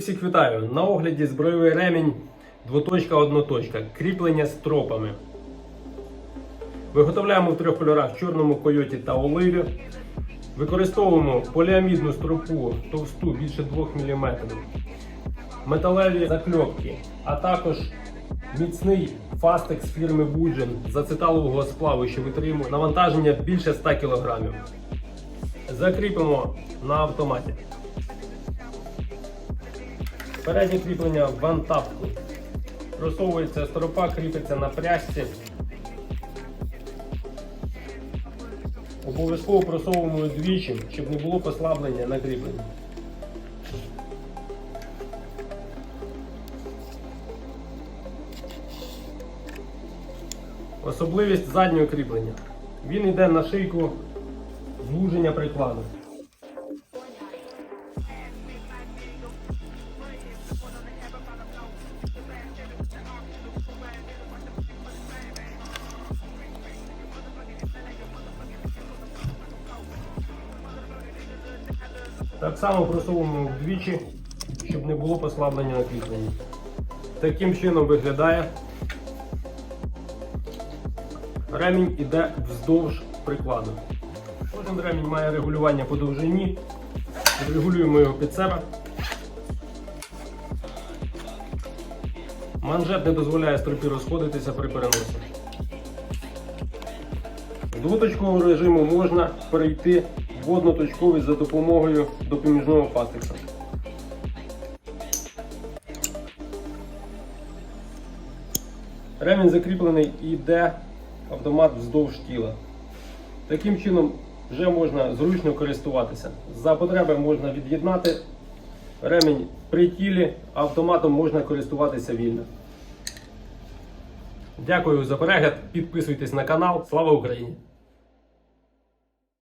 всіх вітаю! На огляді збройовий ремінь двоточка одноточка. Кріплення з тропами. Виготовляємо в трьох кольорах чорному койоті та оливі. Використовуємо поліамідну стропу товсту більше 2 мм. Металеві закльопки, а також міцний фастекс фірми Буджен з ацеталового сплаву, що витримує навантаження більше 100 кг. Закріпимо на автоматі. Переднє кріплення в вантапку. Просовується стропа, кріпиться на пряжці. Обов'язково просовуємо двічі, щоб не було послаблення на кріпленні. Особливість заднього кріплення. Він йде на шийку звуження прикладу. Так само просовуємо вдвічі, щоб не було послаблення на кріпленні. Таким чином виглядає. Ремінь іде вздовж прикладу. Кожен ремінь має регулювання по довжині. Регулюємо його під себе. Манжет не дозволяє стропі розходитися при переносі. З режиму можна перейти в одноточковий за допомогою допоміжного фастекса. Ремінь закріплений і йде автомат вздовж тіла. Таким чином вже можна зручно користуватися. За потреби можна від'єднати ремінь при тілі, автоматом можна користуватися вільно. Дякую за перегляд. Підписуйтесь на канал. Слава Україні!